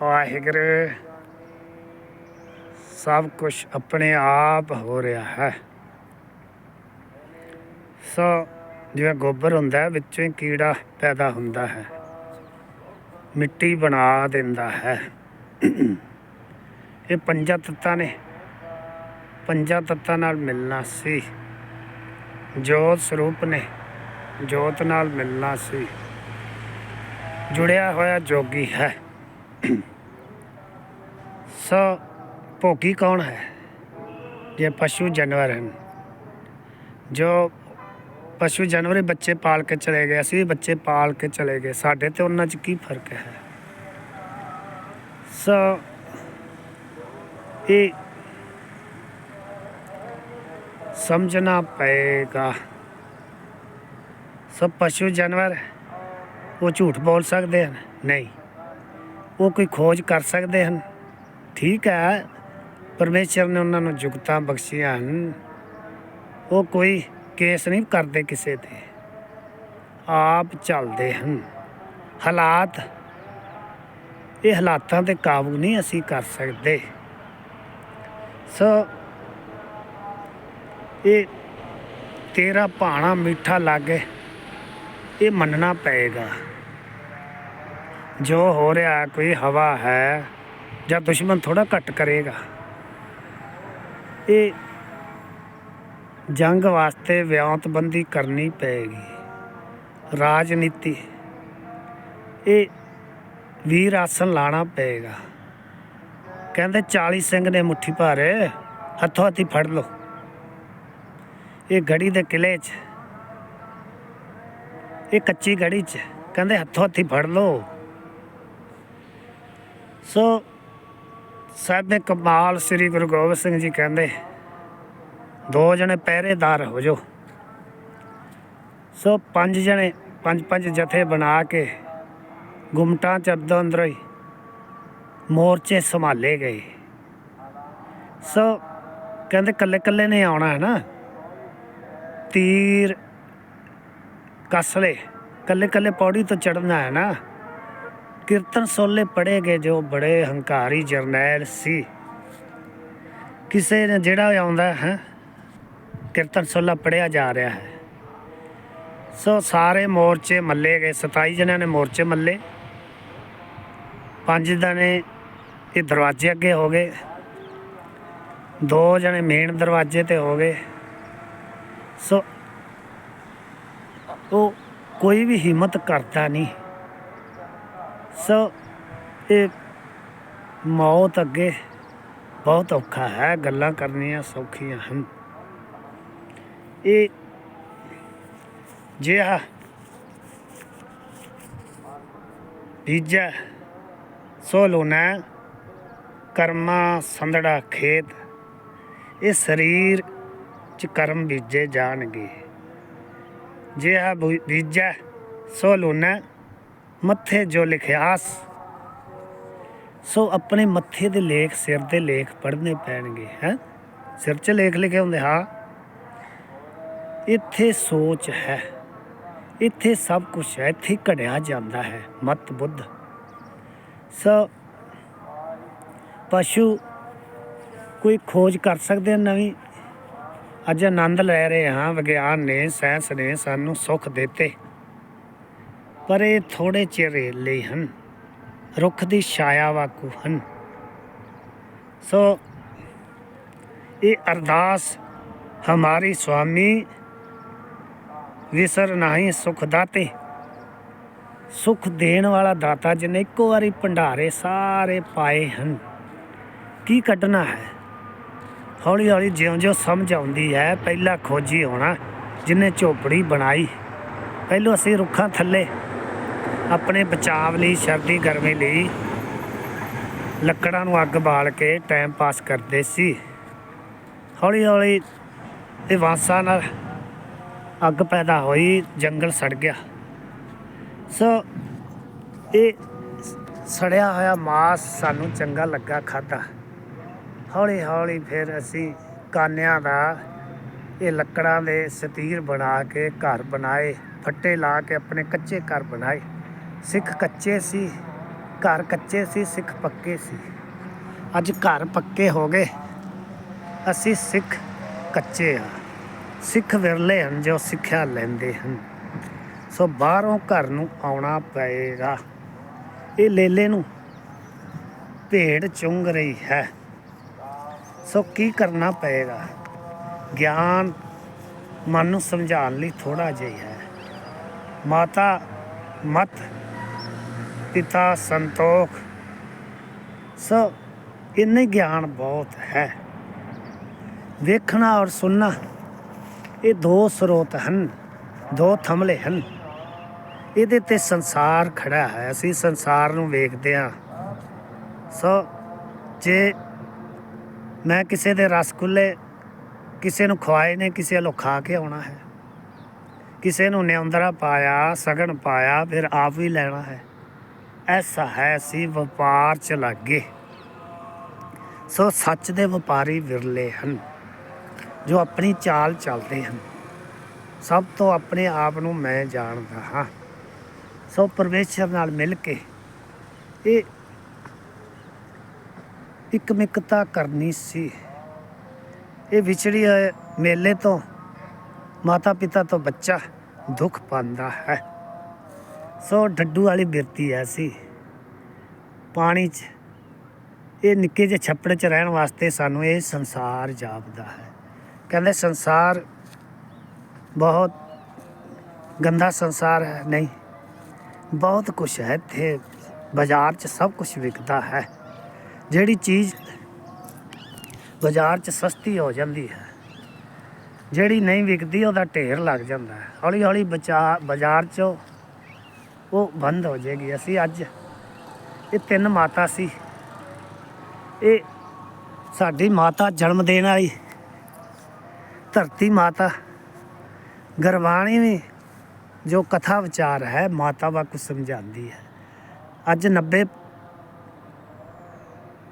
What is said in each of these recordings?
ਵਾਹਿਗੁਰੂ। ਸਭ ਕੁਝ ਆਪਣੇ ਆਪ ਹੋ ਰਿਹਾ ਹੈ। ਸੋ ਜਿਵੇਂ ਗੋਬਰ ਹੁੰਦਾ ਹੈ, ਵਿੱਚੋਂ ਹੀ ਕੀੜਾ ਪੈਦਾ ਹੁੰਦਾ ਹੈ। ਮਿੱਟੀ ਬਣਾ ਦਿੰਦਾ ਹੈ। ਇਹ ਪੰਜਾਂ ਤੱਤਾਂ ਨੇ। ਪੰਜਾਂ ਤੱਤਾਂ ਨਾਲ ਮਿਲਣਾ ਸੀ। ਜੋਤ ਸਰੂਪ ਨੇ ਜੋਤ ਨਾਲ ਮਿਲਣਾ ਸੀ। ਜੁੜਿਆ ਹੋਇਆ ਜੋਗੀ ਹੈ। ਸੋ ਭੋਗੀ ਕੌਣ ਹੈ? ਇਹ ਪਸ਼ੂ ਜਾਨਵਰ ਹਨ। ਜੋ ਪਸ਼ੂ ਜਾਨਵਰ ਬੱਚੇ ਪਾਲ ਕੇ ਚਲੇ ਗਏ, ਅਸੀਂ ਵੀ ਬੱਚੇ ਪਾਲ ਕੇ ਚਲੇ ਗਏ। ਸਾਡੇ ਤੇ ਉਹਨਾਂ 'ਚ ਕੀ ਫ਼ਰਕ ਹੈ? ਸੋ ਇਹ ਸਮਝਣਾ ਪਏਗਾ। ਸਭ ਪਸ਼ੂ ਜਾਨਵਰ ਉਹ ਝੂਠ ਬੋਲ ਸਕਦੇ ਹਨ? ਨਹੀਂ। ਉਹ ਕੋਈ ਖੋਜ ਕਰ ਸਕਦੇ ਹਨ। ਠੀਕ ਹੈ, ਪਰਮੇਸ਼ਰ ਨੇ ਉਹਨਾਂ ਨੂੰ ਜੁਗਤਾਂ ਬਖਸ਼ੀਆਂ ਹਨ। ਉਹ ਕੋਈ ਕੇਸ ਨਹੀਂ ਕਰਦੇ ਕਿਸੇ ਤੇ। ਆਪ ਚੱਲਦੇ ਹਨ। ਹਾਲਾਤ, ਇਹ ਹਾਲਾਤਾਂ ਤੇ ਕਾਬੂ ਨਹੀਂ ਅਸੀਂ ਕਰ ਸਕਦੇ। ਸੋ, ਇਹ ਤੇਰਾ ਭਾਣਾ ਮਿੱਠਾ ਲੱਗੇ, ਇਹ ਮੰਨਣਾ ਪਏਗਾ। ਜੋ ਹੋ ਰਿਹਾ, ਕੋਈ ਹਵਾ ਹੈ, ਜਾਂ ਦੁਸ਼ਮਣ ਥੋੜਾ ਘੱਟ ਕਰੇਗਾ। ਇਹ ਜੰਗ ਵਾਸਤੇ ਵਿਉਂਤਬੰਦੀ ਕਰਨੀ ਪਏਗੀ। ਰਾਜਨੀਤੀ, ਇਹ ਵੀਰ ਆਸਨ ਲਾਣਾ ਪਏਗਾ। ਕਹਿੰਦੇ 40 ਸਿੰਘ ਨੇ ਮੁੱਠੀ ਭਾਰੇ, ਹੱਥੋਂ ਹੱਥੀ ਫੜ ਲਓ। ਇਹ ਗੜੀ ਦੇ ਕਿਲੇ 'ਚ, ਇਹ ਕੱਚੀ ਗੜੀ 'ਚ, ਕਹਿੰਦੇ ਹੱਥੋਂ ਹੱਥੀ ਫੜ ਲਓ। ਸੋ ਸਾਹਿਬੇ ਕਮਾਲ ਸ੍ਰੀ ਗੁਰੂ ਗੋਬਿੰਦ ਸਿੰਘ ਜੀ ਕਹਿੰਦੇ, ਦੋ ਜਣੇ ਪਹਿਰੇਦਾਰ ਹੋ ਜਾਓ। ਸੋ ਪੰਜ ਜਣੇ, ਪੰਜ ਪੰਜ ਜਥੇ ਬਣਾ ਕੇ ਗੁਮਟਾਂ ਚ ਅੱਧੋ ਅੰਦਰ ਹੀ ਮੋਰਚੇ ਸੰਭਾਲੇ ਗਏ। ਸੋ ਕਹਿੰਦੇ ਕੱਲੇ ਕੱਲੇ ਨੇ ਆਉਣਾ ਹੈ ਨਾ। ਤੀਰ, ਕਸਲੇ, ਕੱਲੇ ਕੱਲੇ ਪੌੜੀ ਤੋਂ ਚੜਨਾ ਹੈ ਨਾ। ਕੀਰਤਨ ਸੋਲੇ ਪੜੇ ਗਏ, ਜੋ ਬੜੇ ਹੰਕਾਰੀ ਜਰਨੈਲ ਸੀ। ਕਿਸੇ ਨੇ ਜਿਹੜਾ ਆਉਂਦਾ, ਹੈ, ਕੀਰਤਨ ਸੋਲਾ ਪੜਿਆ ਜਾ ਰਿਹਾ ਹੈ। ਸੋ ਸਾਰੇ ਮੋਰਚੇ ਮੱਲੇ ਗਏ 27 ਜਣਿਆਂ ਨੇ ਮੋਰਚੇ ਮੱਲੇ। ਪੰਜ ਜਣੇ ਇਹ ਦਰਵਾਜ਼ੇ ਅੱਗੇ ਹੋ ਗਏ। ਦੋ ਜਣੇ ਮੇਨ ਦਰਵਾਜ਼ੇ ਤੇ ਹੋ ਗਏ। ਸੋ ਉਹ ਕੋਈ ਵੀ ਹਿੰਮਤ ਕਰਦਾ ਨਹੀਂ। ਸੋ, ਇਹ ਮੌਤ ਅੱਗੇ ਬਹੁਤ ਔਖਾ ਹੈ, ਗੱਲਾਂ ਕਰਨੀਆਂ ਸੌਖੀਆਂ ਹਨ। ਇਹ ਜਿਹਾ ਬੀਜਾ ਸੋ ਲੋਨਾ ਕਰਮਾ ਸੰਦੜਾ ਖੇਤ, ਇਹ ਸਰੀਰ ਚ ਕਰਮ ਬੀਜੇ ਜਾਣਗੇ। ਜਿਹਾ ਬੀਜਾ ਸੋ ਲੋਨਾ ਮੱਥੇ ਜੋ ਲਿਖਿਆਸ ਸੋ ਆਪਣੇ ਮੱਥੇ ਦੇ ਲੇਖ ਸਿਰ ਦੇ ਲੇਖ ਪੜ੍ਹਨੇ ਪੈਣਗੇ, ਹੈ? ਸਿਰ 'ਚ ਲੇਖ ਲਿਖੇ ਹੁੰਦੇ, ਹਾਂ। ਇੱਥੇ ਸੋਚ ਹੈ, ਇੱਥੇ ਸਭ ਕੁਝ ਹੈ, ਇੱਥੇ ਘੜਿਆ ਜਾਂਦਾ ਹੈ, ਮਤ ਬੁੱਧ। ਸੋ ਪਸ਼ੂ ਕੋਈ ਖੋਜ ਕਰ ਸਕਦੇ ਹਨ ਨਵੀਂ? ਅੱਜ ਆਨੰਦ ਲੈ ਰਹੇ ਹਾਂ, ਵਿਗਿਆਨ ਨੇ, ਸਾਇੰਸ ਨੇ ਸਾਨੂੰ ਸੁੱਖ ਦਿੱਤੇ। ਪਰ ਇਹ ਥੋੜੇ ਚਿਰ ਹਨ। ਰੁੱਖ ਦੀ ਛਾਇਆ ਵਾਕੂ ਹਨ। ਸੋ ਇਹ ਅਰਦਾਸ ਹਮਾਰੀ ਸੁਆਮੀ ਵਿਸਰ ਨਹੀਂ ਸੁਖ ਦਾਤੇ। ਸੁਖ ਦੇਣ ਵਾਲਾ ਦਾਤਾ ਜਿਹਨੇ ਇੱਕੋ ਵਾਰੀ ਭੰਡਾਰੇ ਸਾਰੇ ਪਾਏ ਹਨ। ਕੀ ਕੱਢਣਾ ਹੈ? ਹੌਲੀ ਹੌਲੀ ਜਿਉਂ-ਜਿਉਂ ਸਮਝ ਆਉਂਦੀ ਹੈ, ਪਹਿਲਾ ਖੋਜੀ ਹੋਣਾ, ਜਿਨੇ ਝੋਪੜੀ ਬਣਾਈ, ਪਹਿਲੋਂ ਅਸੀਂ ਰੁੱਖਾਂ ਥੱਲੇ ਆਪਣੇ ਬਚਾਵ ਲਈ, ਸਰਦੀ ਗਰਮੀ ਲਈ ਲੱਕੜਾਂ ਨੂੰ ਅੱਗ ਬਾਲ ਕੇ ਟਾਈਮ ਪਾਸ ਕਰਦੇ ਸੀ। ਹੌਲੀ ਹੌਲੀ ਇਹ ਵਾਸਾਂ ਨਾਲ ਅੱਗ ਪੈਦਾ ਹੋਈ, ਜੰਗਲ ਸੜ ਗਿਆ। ਸੋ ਇਹ ਸੜਿਆ ਹੋਇਆ ਮਾਸ ਸਾਨੂੰ ਚੰਗਾ ਲੱਗਾ ਖਾਦਾ ਹੌਲੀ ਹੌਲੀ ਫਿਰ ਅਸੀਂ ਕਾਨਿਆਂ ਦਾ ਇਹ ਲੱਕੜਾਂ ਦੇ ਸਤੀਰ ਬਣਾ ਕੇ ਘਰ ਬਣਾਏ, ਫੱਟੇ ਲਾ ਕੇ ਆਪਣੇ ਕੱਚੇ ਘਰ ਬਣਾਏ। ਸਿੱਖ ਕੱਚੇ ਸੀ, ਘਰ ਕੱਚੇ ਸੀ, ਸਿੱਖ ਪੱਕੇ ਸੀ। ਅੱਜ ਘਰ ਪੱਕੇ ਹੋ ਗਏ। ਅਸੀਂ ਸਿੱਖ ਕੱਚੇ ਆ। ਸਿੱਖ ਵਿਰਲੇ ਹਨ ਜੋ ਸਿੱਖਿਆ ਲੈਂਦੇ ਹਨ। ਸੋ ਬਾਹਰੋਂ ਘਰ ਨੂੰ ਆਉਣਾ ਪਏਗਾ। ਇਹ ਲੇਲੇ ਨੂੰ ਭੇਡ ਚੁੰਗ ਰਹੀ ਹੈ। ਸੋ ਕੀ ਕਰਨਾ ਪਏਗਾ? ਗਿਆਨ, ਮਨ ਨੂੰ ਸਮਝਾਉਣ ਲਈ ਥੋੜਾ ਜਿਹਾ ਹੈ। ਮਾਤਾ, ਮਤ ਪਿਤਾ ਸੰਤੋਖ। ਸੋ ਇੰਨੇ ਗਿਆਨ ਬਹੁਤ ਹੈ। ਵੇਖਣਾ ਔਰ ਸੁਣਨਾ, ਇਹ ਦੋ ਸਰੋਤ ਹਨ, ਦੋ ਥਮਲੇ ਹਨ। ਇਹਦੇ ਤੇ ਸੰਸਾਰ ਖੜਾ ਹੈ। ਅਸੀਂ ਸੰਸਾਰ ਨੂੰ ਵੇਖਦੇ ਹਾਂ। ਸੋ ਜੇ ਮੈਂ ਕਿਸੇ ਦੇ ਰਸਗੁੱਲੇ ਕਿਸੇ ਨੂੰ ਖਵਾਏ ਨੇ, ਕਿਸੇ ਵੱਲੋਂ ਖਾ ਕੇ ਆਉਣਾ ਹੈ, ਕਿਸੇ ਨੂੰ ਨਿਉਂਦਰਾ ਪਾਇਆ, ਸਗਣ ਪਾਇਆ, ਫਿਰ ਆਪ ਵੀ ਲੈਣਾ ਹੈ। ਐਸਾ ਹੈ ਸੀ ਵਪਾਰ ਚ ਲੱਗੇ। ਸੋ ਸੱਚ ਦੇ ਵਪਾਰੀ ਵਿਰਲੇ ਹਨ, ਜੋ ਆਪਣੀ ਚਾਲ ਚੱਲਦੇ ਹਨ। ਸਭ ਤੋਂ ਆਪਣੇ ਆਪ ਨੂੰ ਮੈਂ ਜਾਣਦਾ ਹਾਂ। ਸੋ ਪਰਮੇਸ਼ਰ ਨਾਲ ਮਿਲ ਕੇ ਇਹ ਇੱਕ ਮਿਕਤਾ ਕਰਨੀ ਸੀ। ਇਹ ਵਿਛੜੀ ਮੇਲੇ ਤੋਂ ਮਾਤਾ ਪਿਤਾ ਤੋਂ ਬੱਚਾ ਦੁੱਖ ਪਾਉਂਦਾ ਹੈ। ਸੋ ਡੱਡੂ ਵਾਲੀ ਬਿਰਤੀ ਐਸੀ ਪਾਣੀ 'ਚ, ਇਹ ਨਿੱਕੇ ਜਿਹੇ ਛੱਪੜ 'ਚ ਰਹਿਣ ਵਾਸਤੇ ਸਾਨੂੰ ਇਹ ਸੰਸਾਰ ਜਾਪਦਾ ਹੈ। ਕਹਿੰਦੇ ਸੰਸਾਰ ਬਹੁਤ ਗੰਦਾ ਸੰਸਾਰ ਹੈ, ਨਹੀਂ। ਬਹੁਤ ਕੁਝ ਹੈ, ਇੱਥੇ ਬਾਜ਼ਾਰ 'ਚ ਸਭ ਕੁਝ ਵਿਕਦਾ ਹੈ। ਜਿਹੜੀ ਚੀਜ਼ ਬਾਜ਼ਾਰ 'ਚ ਸਸਤੀ ਹੋ ਜਾਂਦੀ ਹੈ, ਜਿਹੜੀ ਨਹੀਂ ਵਿਕਦੀ ਉਹਦਾ ਢੇਰ ਲੱਗ ਜਾਂਦਾ ਹੈ। ਹੌਲੀ ਹੌਲੀ ਬਚਾ ਬਾਜ਼ਾਰ 'ਚੋਂ ਉਹ ਬੰਦ ਹੋ ਜਾਏਗੀ। ਅਸੀਂ ਅੱਜ ਇਹ ਤਿੰਨ ਮਾਤਾ ਸੀ। ਇਹ ਸਾਡੀ ਮਾਤਾ ਜਨਮ ਦੇਣ ਵਾਲੀ, ਧਰਤੀ ਮਾਤਾ ਗਰਵਾਣੀ ਵੀ ਜੋ ਕਥਾ ਵਿਚਾਰ ਹੈ, ਮਾਤਾ ਵਾਂਗੂ ਸਮਝਾਉਂਦੀ ਹੈ। ਅੱਜ 90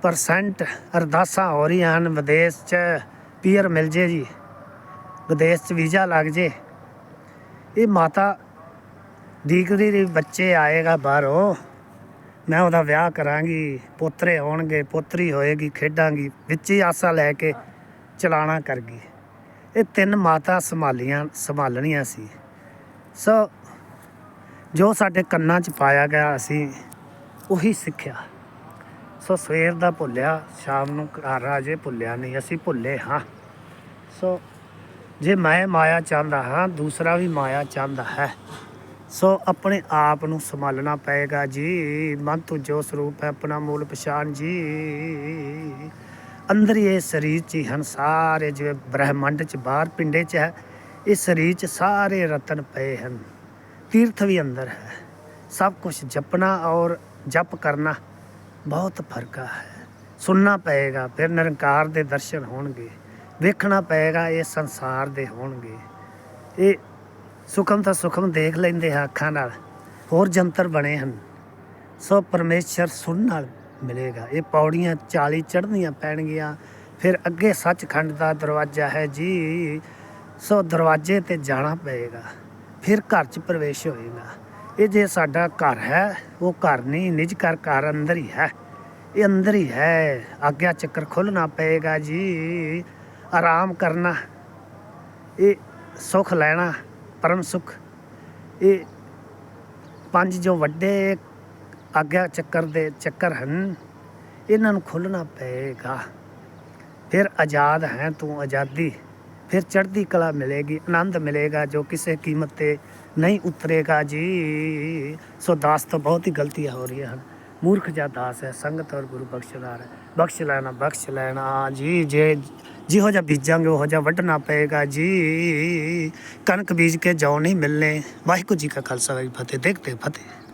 ਪਰਸੈਂਟ ਅਰਦਾਸਾਂ ਹੋ ਰਹੀਆਂ ਹਨ। ਵਿਦੇਸ਼ 'ਚ ਪੀਅਰ ਮਿਲ ਜੇ ਜੀ। ਵਿਦੇਸ਼ 'ਚ ਵੀਜ਼ਾ ਲੱਗ ਜੇ। ਇਹ ਮਾਤਾ ਦੀਕਦੀ ਦੇ ਬੱਚੇ ਆਏਗਾ ਬਾਹਰੋਂ, ਮੈਂ ਉਹਦਾ ਵਿਆਹ ਕਰਾਂਗੀ, ਪੋਤਰੇ ਹੋਣਗੇ, ਪੋਤਰੀ ਹੋਏਗੀ, ਖੇਡਾਂਗੀ, ਵਿੱਚ ਹੀ ਆਸਾ ਲੈ ਕੇ ਚਲਾਣਾ ਕਰ ਗਈ ਇਹ ਤਿੰਨ ਮਾਤਾ ਸੰਭਾਲੀਆਂ, ਸੰਭਾਲਣੀਆਂ ਸੀ। ਸੋ ਜੋ ਸਾਡੇ ਕੰਨਾਂ 'ਚ ਪਾਇਆ ਗਿਆ ਅਸੀਂ, ਉਹੀ ਸਿੱਖਿਆ। ਸੋ ਸਵੇਰ ਦਾ ਭੁੱਲਿਆ, ਸ਼ਾਮ ਨੂੰ ਘਰ ਆ ਜੇ, ਭੁੱਲਿਆ ਨਹੀਂ, ਅਸੀਂ ਭੁੱਲੇ ਹਾਂ। ਸੋ ਜੇ ਮੈਂ ਮਾਇਆ ਚਾਹੁੰਦਾ ਹਾਂ, ਦੂਸਰਾ ਵੀ ਮਾਇਆ ਚਾਹੁੰਦਾ ਹੈ। ਸੋ ਆਪਣੇ ਆਪ ਨੂੰ ਸੰਭਾਲਣਾ ਪਏਗਾ ਜੀ। ਮਨ ਤੋਂ ਜੋ ਸਰੂਪ ਹੈ, ਆਪਣਾ ਮੂਲ ਪਛਾਣ ਜੀ। ਅੰਦਰ ਇਹ ਸਰੀਰ 'ਚ ਹੀ ਹਨ ਸਾਰੇ, ਜਿਵੇਂ ਬ੍ਰਹਿਮੰਡ 'ਚ, ਬਾਹਰ ਪਿੰਡੇ 'ਚ ਹੈ, ਇਹ ਸਰੀਰ 'ਚ ਸਾਰੇ ਰਤਨ ਪਏ ਹਨ। ਤੀਰਥ ਵੀ ਅੰਦਰ ਹੈ। ਸਭ ਕੁਝ ਜਪਣਾ ਔਰ ਜਪ ਕਰਨਾ ਬਹੁਤ ਫ਼ਰਕ ਹੈ। ਸੁਣਨਾ ਪਏਗਾ, ਫਿਰ ਨਿਰੰਕਾਰ ਦੇ ਦਰਸ਼ਨ ਹੋਣਗੇ। ਵੇਖਣਾ ਪਏਗਾ, ਇਹ ਸੰਸਾਰ ਦੇ ਹੋਣਗੇ। ਇਹ ਸੁਖਮ ਤਾਂ ਸੁਖਮ ਦੇਖ ਲੈਂਦੇ ਆ ਅੱਖਾਂ ਨਾਲ। ਹੋਰ ਜੰਤਰ ਬਣੇ ਹਨ। ਸੋ ਪਰਮੇਸ਼ਰ ਸੁਣ ਨਾਲ ਮਿਲੇਗਾ। ਇਹ ਪੌੜੀਆਂ 40 ਚੜ੍ਹਨੀਆਂ ਪੈਣਗੀਆਂ। ਫਿਰ ਅੱਗੇ ਸੱਚਖੰਡ ਦਾ ਦਰਵਾਜ਼ਾ ਹੈ ਜੀ। ਸੋ ਦਰਵਾਜ਼ੇ ਤੇ ਜਾਣਾ ਪਏਗਾ। ਫਿਰ ਘਰ 'ਚ ਪ੍ਰਵੇਸ਼ ਹੋਏਗਾ। ਇਹ ਜੇ ਸਾਡਾ ਘਰ ਹੈ, ਉਹ ਘਰ ਨਹੀਂ, ਨਿਜ ਘਰ ਘਰ ਅੰਦਰ ਹੀ ਹੈ। ਇਹ ਅੰਦਰ ਹੀ ਹੈ। ਆਗਿਆ ਚੱਕਰ ਖੋਲਣਾ ਪਏਗਾ ਜੀ। ਆਰਾਮ ਕਰਨਾ। ਇਹ ਸੁਖ ਲੈਣਾ। ਪਰਮ ਸੁਖ। ਇਹ ਪੰਜ ਜੋ ਵੱਡੇ ਆਗਿਆ ਚੱਕਰ ਦੇ ਚੱਕਰ ਹਨ, ਇਹਨਾਂ ਨੂੰ ਖੋਲਣਾ ਪਏਗਾ। ਫਿਰ ਆਜ਼ਾਦ ਹੈ ਤੂੰ ਆਜ਼ਾਦੀ, ਫਿਰ ਚੜ੍ਹਦੀ ਕਲਾ ਮਿਲੇਗੀ, ਆਨੰਦ ਮਿਲੇਗਾ ਜੋ ਕਿਸੇ ਕੀਮਤ ਤੇ ਨਹੀਂ ਉਤਰੇਗਾ ਜੀ। ਸੋ ਦਾਸ ਤੋਂ ਬਹੁਤ ਹੀ ਗਲਤੀਆਂ ਹੋ ਰਹੀਆਂ ਹਨ। ਮੂਰਖ ਜਾਂ ਦਾਸ ਹੈ, ਸੰਗਤ ਔਰ ਗੁਰੂ ਬਖਸ਼ਦਾਰ ਹੈ ਬਖਸ਼ ਲੈਣਾ ਬਖਸ਼ ਲੈਣਾ ਜੀ, ਜੇ ਜਿਹੋ ਜਿਹਾ ਬੀਜਾਂਗੇ, ਉਹੋ ਜਿਹਾ ਵੱਢਣਾ ਪਏਗਾ ਜੀ। ਕਣਕ ਬੀਜ ਕੇ ਜੌ ਨਹੀਂ ਮਿਲਨੇ ਵਾਹਿਗੁਰੂ ਜੀ ਕਾ ਖਾਲਸਾ, ਵਾਹਿਗੁਰੂ ਜੀ ਫਤਿਹ। ਦੇਖਦੇ ਫਤਿਹ।